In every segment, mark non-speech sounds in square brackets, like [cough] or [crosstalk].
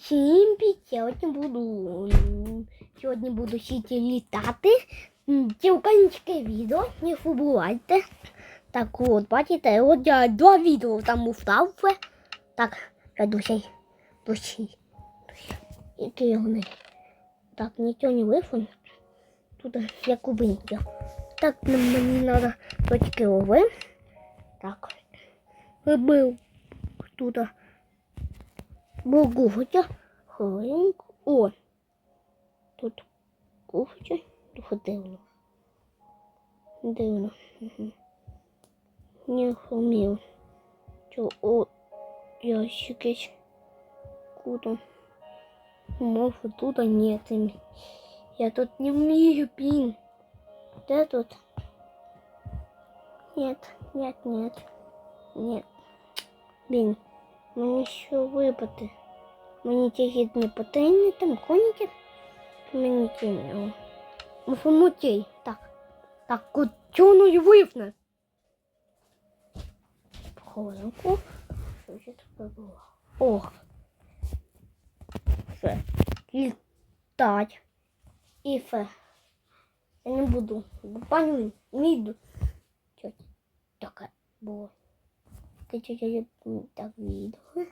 Всім! Сьогодні буду сьогодні буду сіті літати. Українське відео, не забувайте. Так от, бачите, от я два відео там встав. Так, я досі, досі, досі. Які вони? Так, нічого не вийшло. Тут я кубинки. Так, мені треба точки ови. Так, вибив тут. Кухня, хвилинку. О, тут кухня, тут дивно. Угу. Не хомів. Чо, о, ящик Куда? Может, тут нет. Я тут не умею пин. Где тут? Нет, нет, нет. Нет. Блин. Мені що випити? Мені тільки не потрібні там коніки. Мені ті не. Муфомутей. Так. Так, от чого воно і випне? Хвилинку. Що ж таке було? Ох. Все. Літать. І все. Я не буду. Пані, не йду. Що таке було? Скачайте так відео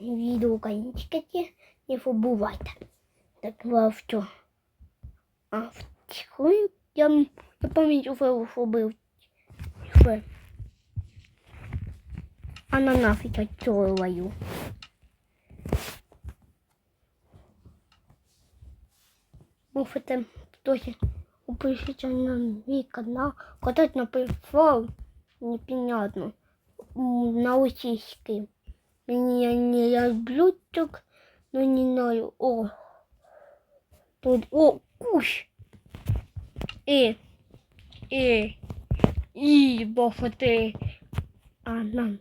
відео кончикати, не побувайте. Так вавтю. А в тихую я, я пам'ятаю, що був. А на нафиг отцоваю. Мов это тоже на мій канал, который написал непонятно на усійський. Мені я не люблю так, но не знаю. О, тут, о, кущ. І, і, і, бофоти. А, на,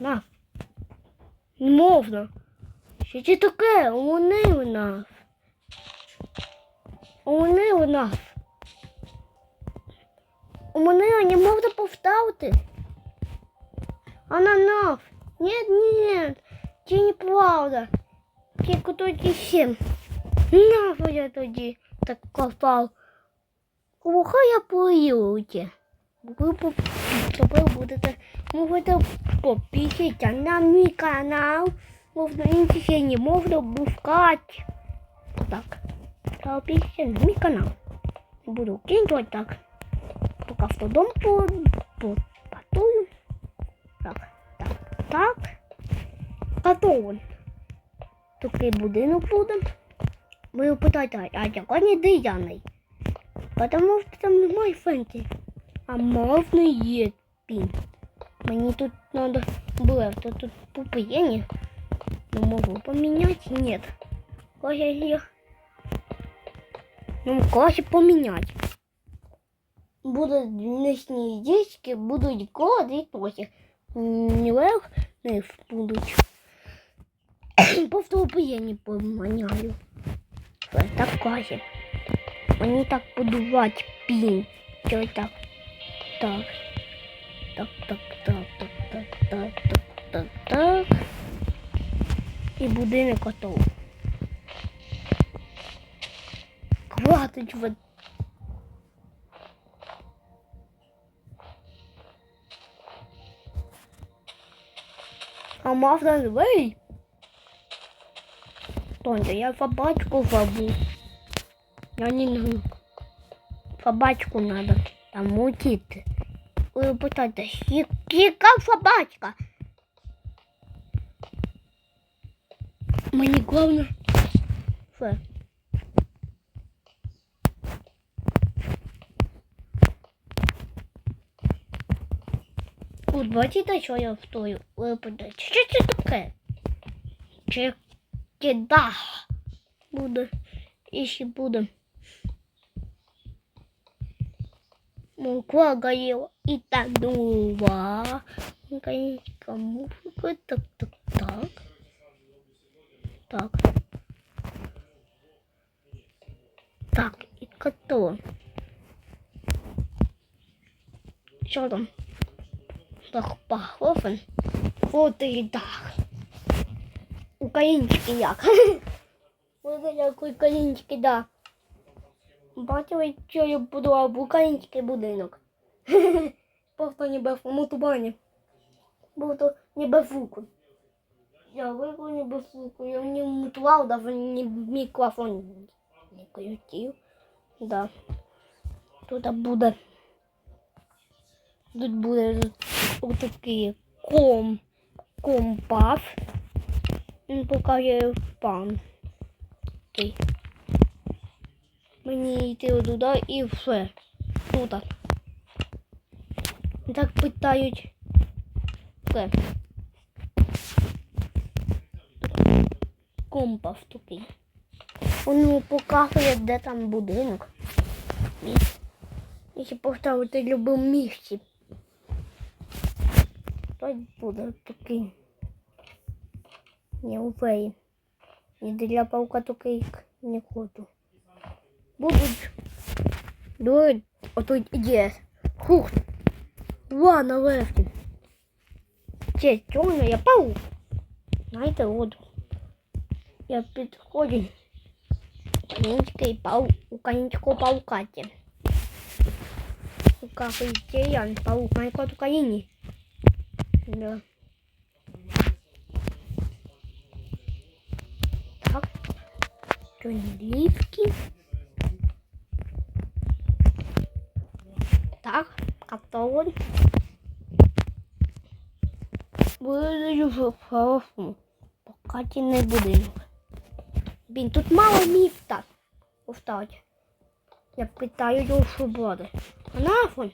на. Не можна. Що це таке? Вони у нас. Вони у нас. Мене не можна поставити. Ананас. Нет, нет. Це неправда. Тільки тоді ще. На я тоді так копав. Кого я поїлки? Ви по- тепер будете можете попісити на мій канал. Можна інші не можна пускати. Так. Попісти на мій канал. Буду кинути так. Поки автодом по, по, потую. Так, Так. Готово. Такий будинок буде. Ви питаєте, а який не дияний? Потому що там немає фенті. А можна є пін. Мені тут надо було, то тут пупиєння. Ну, могу поменять? Нет. Кого я Ну, кого поменять? Будут лишні дички, будуть коди і тосі. Не будуть. [coughs] Повтору я не поманяю. Що так каже? Мені так будувати пін. Що так? Так. Так, так, так, так, так, так, так, так, так. І будинок готов. Хватить вот. А the way. Тонька, я собачку зову. Я не знаю. Собачку надо там мутить. Ви питаєте, «Ї- яка собачка? Мені головне. Все. От бачите, що я втою? Ви питаєте, що це таке? Чи чи дах буде? І ще буде. Мукла горела и тонула. Українська музика. Так, так, так. Так. Так, і коту. Що там? Пахофен. Вот і дах. У українські як. [laughs] Як український, да. Бачили, що я будував український будинок. [laughs] Просто ніби в мутубані. Був ніби звуку. Я вику ніби звуку. Я не мутував, не мікрофон не крутив. Да. Тут буде. Тут буде отакий ком. Компас. Він покаже пан. Мені йти туди і все. Тут. Так питають. Все. Компас такий. Воно показує, де там будинок. Якщо поставити в будь-якому місці. То буде такий. Не увей. І для паука такий не хочу. Будуть. Дують. Ото є. Хух. Ва, нарешті. Це чорно, я паук. Знаєте, от. Я підходжу. Український паук, українського паука. це. Український я паук, майкот Україні. Да. Так. Тролівки. Так, картон. Буду в. Покатіний будинок. Блін, тут мало міста. Повтать. Я питаю його, що буде. А нафон?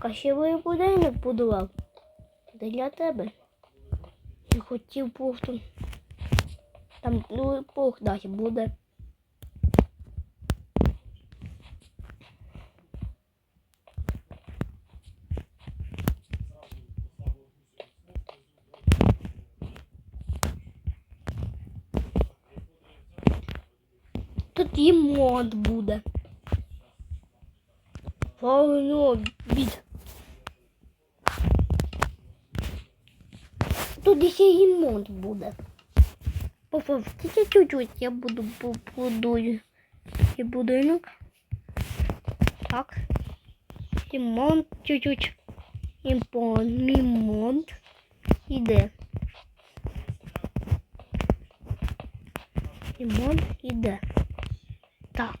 Красивий будинок будував. Для тебе. Я хотів просто. Там ну, Бог дасть буде. Тут і мод буде. Воно від. Тут ще і мод буде. Повтите чуть-чуть, я буду побудую і будинок. Так. Ремонт чуть-чуть. Ремонт. Іде. Ремонт іде. Так.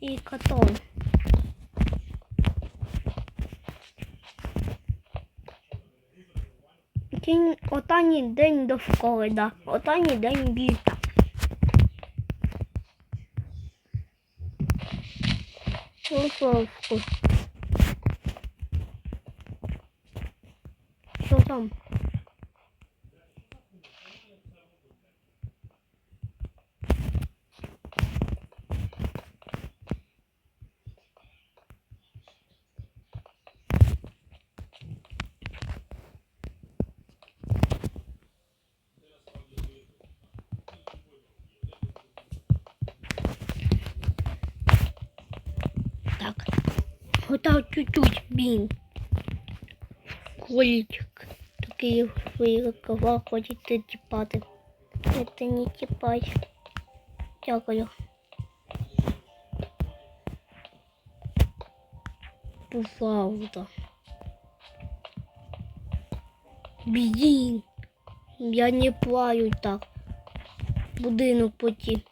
І катон. Кінь останній день до школи, да. Останній день. Лисовку. Що там? Так. Отак чуть-чуть блін. Колічик. Такий свої рукава хочете тіпати. Це не тіпать. Дякую. Пожалуйста. Блін. Я не плаю так. Будинок поті.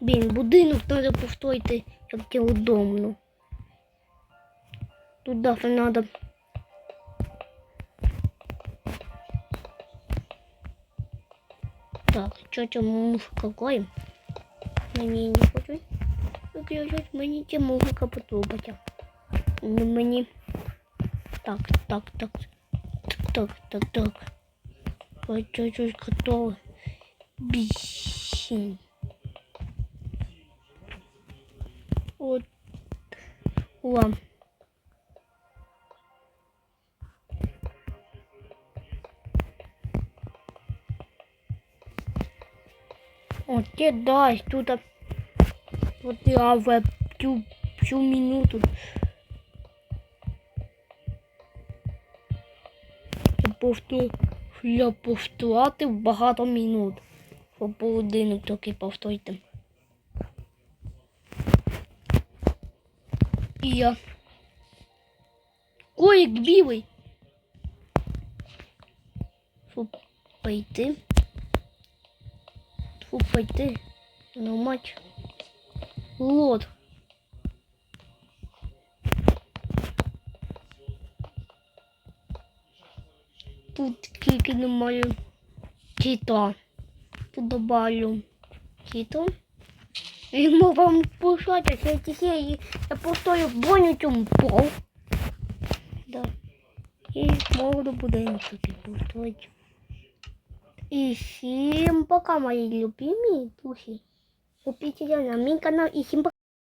Блін, будинок треба повторити, як це удобно. Тут даже надо. Так, що це музика какой? Мені не хочу виключати, мені ця музика подобається. Ну, мені... Так, так, так, так, так, так. Ой, чуть-чуть готово. Бісін. От. О. От те дасть тут. Вот я в всю, всю минуту. повтор... Я повтратив багато минут. По половину тільки повторити. І я. Коїк білий. Щоб пойти. Щоб пойти на матч. Лот. Тут тільки немає кіта. Тут добавлю кіта. І ми вам пишати, що ці серії я повторю бонючим пол. Да. І можу буде таки повторити. І всім пока, мої любимі друзі. Підписуйтесь на мій канал і всім пока.